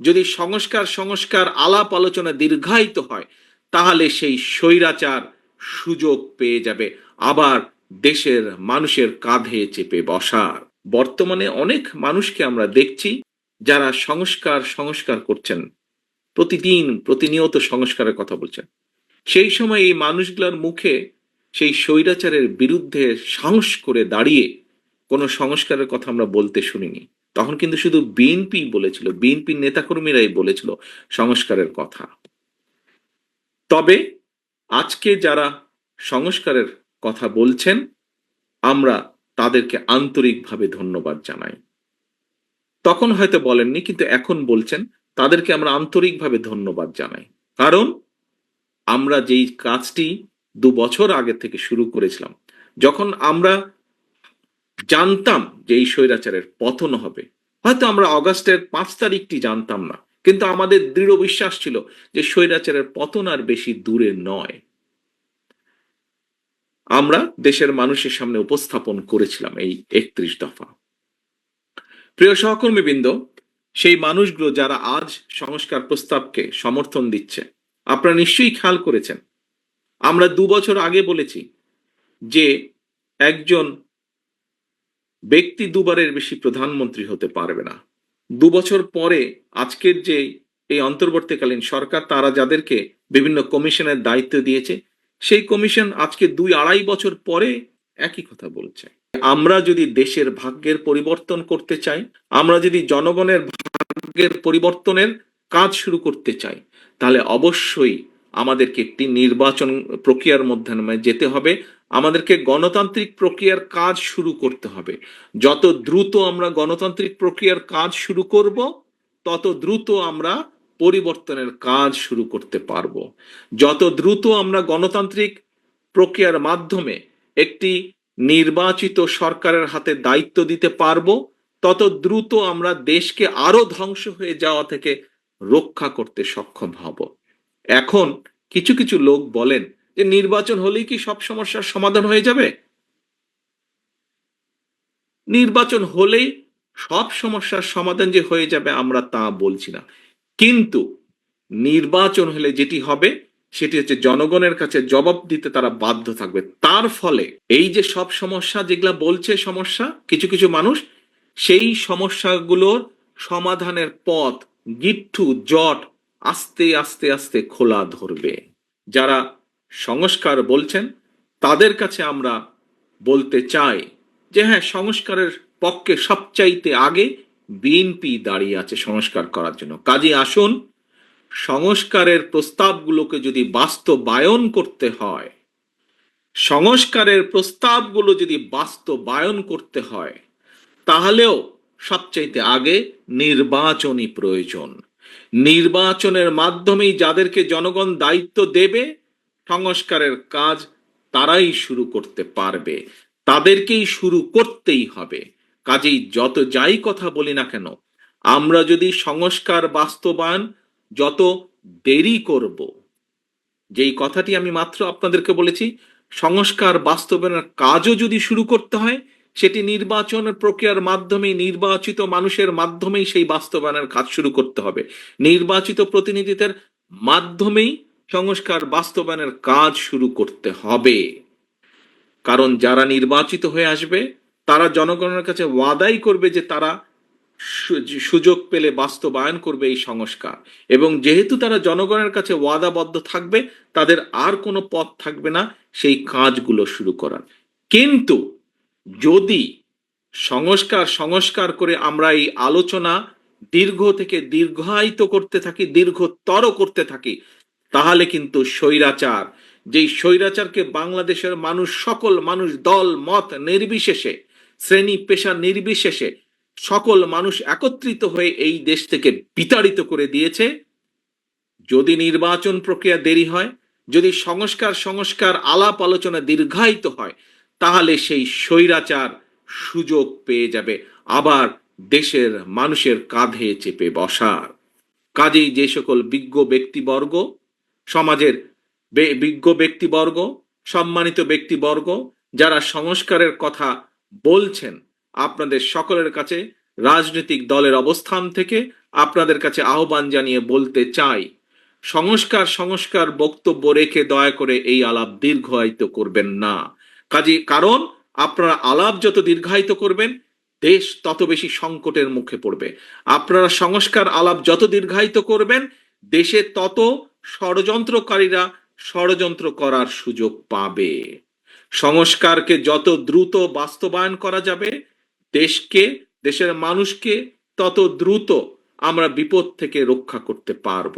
যদি সংস্কার সংস্কার আলাপ আলোচনা দীর্ঘায়িত হয়, তাহলে সেই স্বৈরাচার সুযোগ পেয়ে যাবে। আবার দেশের মানুষের কাঁধে চেপে বসার। বর্তমানে অনেক মানুষকে আমরা দেখছি যারা সংস্কার সংস্কার করছেন। প্রতিদিন প্রতিনিয়ত সংস্কারের কথা বলছেন। সেই সময় এই মানুষগুলোর মুখে সেই স্বৈরাচারের বিরুদ্ধে সাহস করে দাঁড়িয়ে কোনো সংস্কারের কথা আমরা বলতে শুনিনি। তখন কিন্তু শুধু বিএনপি বলেছিল বিএনপির নেতাকর্মীরাই বলেছিল সংস্কারের কথা। তবে আজকে যারা সংস্কারের কথা বলছেন, আমরা তাদেরকে আন্তরিকভাবে ধন্যবাদ জানাই। তখন হয়তো বলেননি, কিন্তু এখন বলছেন, তাদেরকে আমরা আন্তরিকভাবে ধন্যবাদ জানাই। কারণ আমরা যেই কাজটি দু বছর আগে থেকে শুরু করেছিলাম, যখন আমরা জানতাম যে এই স্বৈরাচারের পতন হবে। হয়তো আমরা অগাস্টের পাঁচ তারিখটি জানতাম না, কিন্তু আমাদের দৃঢ় বিশ্বাস ছিল যে স্বৈরাচারের পতন আর বেশি দূরে নয়। আমরা দেশের মানুষের সামনে উপস্থাপন করেছিলাম এই একত্রিশ দফা। প্রিয় সহকর্মীবৃন্দ, সেই মানুষগুলো যারা আজ সংস্কার প্রস্তাবকে সমর্থন দিচ্ছে, আপনারা নিশ্চয়ই খেয়াল করেছেন। আমরা দু বছর আগে বলেছি যে একজন ব্যক্তি দুবারের বেশি প্রধানমন্ত্রী হতে পারবে না। দু বছর পরে আজকের যে এই অন্তর্বর্তীকালীন সরকার, তারা যাদেরকে বিভিন্ন কমিশনের দায়িত্ব দিয়েছে, সেই কমিশন আজকে দুই আড়াই বছর পরে একই কথা বলছে। আমরা যদি দেশের ভাগ্যের পরিবর্তন করতে চাই, আমরা যদি জনগণের ভাগ্যের পরিবর্তনের কাজ শুরু করতে চাই, তাহলে অবশ্যই আমাদেরকে একটি নির্বাচন প্রক্রিয়ার মধ্যে যেতে হবে। আমাদেরকে গণতান্ত্রিক প্রক্রিয়ার কাজ শুরু করতে হবে। যত দ্রুত আমরা গণতান্ত্রিক প্রক্রিয়ার কাজ শুরু করব, তত দ্রুত আমরা পরিবর্তনের কাজ শুরু করতে পারব। যত দ্রুত আমরা গণতান্ত্রিক প্রক্রিয়ার মাধ্যমে একটি নির্বাচিত সরকারের হাতে দায়িত্ব দিতে পারব, তত দ্রুত আমরা দেশকে আরও ধ্বংস হয়ে যাওয়া থেকে রক্ষা করতে সক্ষম হব। এখন কিছু কিছু লোক বলেন যে নির্বাচন হলেই কি সব সমস্যার সমাধান হয়ে যাবে? নির্বাচন হলেই সব সমস্যার সমাধান যে হয়ে যাবে আমরা তা বলছি না। কিন্তু নির্বাচন হলে যেটি হবে, সেটি হচ্ছে জনগণের কাছে জবাব দিতে তারা বাধ্য থাকবে। তার ফলে এই যে সব সমস্যা যেগুলা বলছে সমস্যা, কিছু কিছু মানুষ, সেই সমস্যাগুলোর সমাধানের পথ, গিট্টু, জট আস্তে আস্তে আস্তে খোলা ধরবে। যারা সংস্কার বলছেন, তাদের কাছে আমরা বলতে চাই যে হ্যাঁ সংস্কারের পক্ষে সবচাইতে আগে বিএনপি দাঁড়িয়ে আছে সংস্কার করার জন্য। কাজে আসুন, সংস্কারের প্রস্তাবগুলোকে যদি বাস্তবায়ন করতে হয়, সংস্কারের প্রস্তাবগুলো যদি বাস্তবায়ন করতে হয়, তাহলেও সবচাইতে আগে নির্বাচনী প্রয়োজন। নির্বাচনের মাধ্যমেই যাদেরকে জনগণ দায়িত্ব দেবে, সংস্কারের কাজ তারাই শুরু করতে পারবে। তাদেরকেই শুরু করতেই হবে। কাজেই যত যাই কথা বলি না কেন, আমরা যদি সংস্কার বাস্তবায়ন যত দেরি করব, যেই কথাটি আমি মাত্র আপনাদেরকে বলেছি, সংস্কার বাস্তবায়নের কাজও যদি শুরু করতে হয় সেটি নির্বাচনের প্রক্রিয়ার মাধ্যমে নির্বাচিত মানুষের মাধ্যমেই সেই বাস্তবায়নের কাজ শুরু করতে হবে। নির্বাচিত প্রতিনিধিদের মাধ্যমেই সংস্কার বাস্তবায়নের কাজ শুরু করতে হবে। কারণ যারা নির্বাচিত হয়ে আসবে, তারা জনগণের কাছে ওয়াদাই করবে যে তারা সুযোগ পেলে বাস্তবায়ন করবে এই সংস্কার। এবং যেহেতু তারা জনগণের কাছে ওয়াদাবদ্ধ থাকবে, তাদের আর কোনো পথ থাকবে না সেই কাজগুলো শুরু করার। কিন্তু যদি সংস্কার সংস্কার করে আমরা এই আলোচনা দীর্ঘ থেকে দীর্ঘায়িত করতে থাকি, দীর্ঘতর করতে থাকি, তাহলে কিন্তু স্বৈরাচার, যেই স্বৈরাচারকে বাংলাদেশের মানুষ, সকল মানুষ, দল, মত নির্বিশেষে, শ্রেণি, পেশা নির্বিশেষে সকল মানুষ একত্রিত হয়ে এই দেশ থেকে বিতাড়িত করে দিয়েছে। যদি নির্বাচন প্রক্রিয়া দেরি হয়, যদি সংস্কার সংস্কার আলাপ আলোচনা দীর্ঘায়িত হয় তাহলে সেই স্বৈরাচার সুযোগ পেয়ে যাবে। আবার দেশের মানুষের কাঁধে চেপে বসার। কাজেই যে সকল বিজ্ঞ ব্যক্তিবর্গ, সমাজের বিজ্ঞ ব্যক্তিবর্গ, সম্মানিত ব্যক্তিবর্গ, যারা সংস্কারের কথা বলছেন, আপনাদের সকলের কাছে রাজনৈতিক দলের অবস্থান থেকে আপনাদের কাছে আহ্বান জানিয়ে বলতে চাই, সংস্কার সংস্কার বক্তব্য রেখে দয়া করে এই আলাপ দীর্ঘায়িত করবেন না। কাজে কারণ আপনারা আলাপ যত দীর্ঘায়িত করবেন, দেশ তত বেশি সংকটের মুখে পড়বে। আপনারা সংস্কার আলাপ যত দীর্ঘায়িত করবেন, দেশে তত ষড়যন্ত্রকারীরা ষড়যন্ত্র করার সুযোগ পাবে। সংস্কারকে যত দ্রুত বাস্তবায়ন করা যাবে, দেশকে, দেশের মানুষকে তত দ্রুত আমরা বিপদ থেকে রক্ষা করতে পারব।